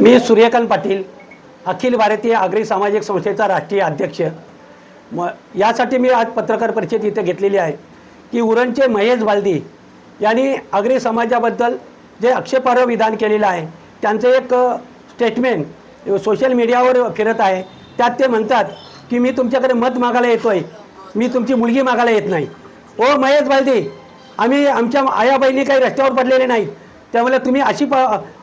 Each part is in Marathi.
मी सूर्यकांत पाटील अखिल भारतीय आगरी सामाजिक संस्थेचा राष्ट्रीय अध्यक्ष. म यासाठी मी आज पत्रकार परिषद इथे घेतलेली आहे की उरणचे महेश बालदी यांनी आगरी समाजाबद्दल जे आक्षेपार्ह विधान केलेलं आहे त्यांचं एक स्टेटमेंट सोशल मीडियावर फिरत आहे. त्यात ते म्हणतात की मी तुमच्याकडे मत मागायला येतो आहे मी तुमची मुलगी मागायला येत नाही. ओ महेश बालदी आम्ही आमच्या आया बहिणी काही रस्त्यावर पडलेले नाहीत. त्यामुळे तुम्ही अशी प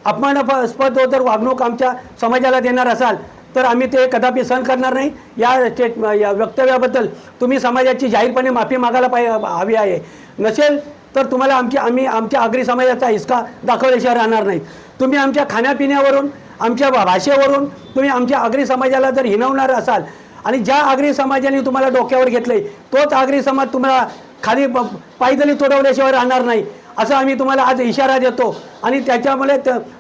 अपमानास्पद जर वागणूक आमच्या समाजाला देणार असाल तर आम्ही ते कदापि सहन करणार नाही. या स्टेट या वक्तव्याबद्दल तुम्ही समाजाची जाहीरपणे माफी मागायला पाहि हवी आहे. नसेल तर तुम्हाला आमची आम्ही आमच्या आगरी समाजाचा हिसका दाखवल्याशिवाय राहणार नाहीत तुम्ही आमच्या खाण्यापिण्यावरून आमच्या भाषेवरून तुम्ही आमच्या आगरी समाजाला जर हिनवणार असाल आणि ज्या आगरी समाजाने तुम्हाला डोक्यावर घेतलंय तोच आगरी समाज तुम्हाला खाली प- पायदली तोडवल्याशिवाय राहणार नाही. असं आम्ही तुम्हाला आज इशारा देतो. आणि त्याच्यामुळे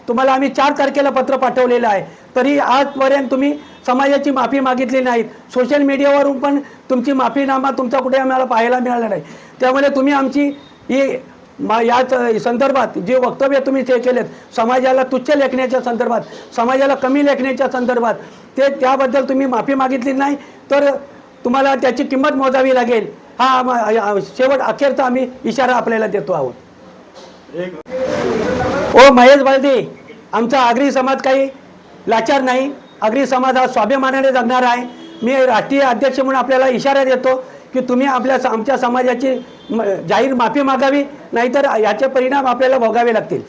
तुम्हाला आम्ही चार तारखेला पत्र पाठवलेलं आहे. तरी आजपर्यंत तुम्ही समाजाची माफी मागितली नाहीत. सोशल मीडियावरून पण तुमची माफीनामा तुमचा कुठे आम्हाला पाहायला मिळाला नाही. त्यामुळे तुम्ही आमची ही मा याच संदर्भात जे वक्तव्य तुम्ही ते केलेत समाजाला तुच्छ लेखण्याच्या संदर्भात समाजाला कमी लेखण्याच्या संदर्भात ते त्याबद्दल तुम्ही माफी मागितली नाही. तर तुम्हाला त्याची किंमत मोजावी लागेल. हा शेवट अखेरचा आम्ही इशारा आपल्याला देतो आहोत. ओ महेश बालदे आमचा आगरी समाज काही लाचार नाही. आगरी समाज हा स्वाभिमानाने जगणार आहे. मी राष्ट्रीय अध्यक्ष म्हणून आपल्याला इशारा देतो की तुम्ही आपल्या आमच्या समाजाची म- जाहीर माफी मागावी नाहीतर याचे परिणाम आपल्याला भोगावे लागतील.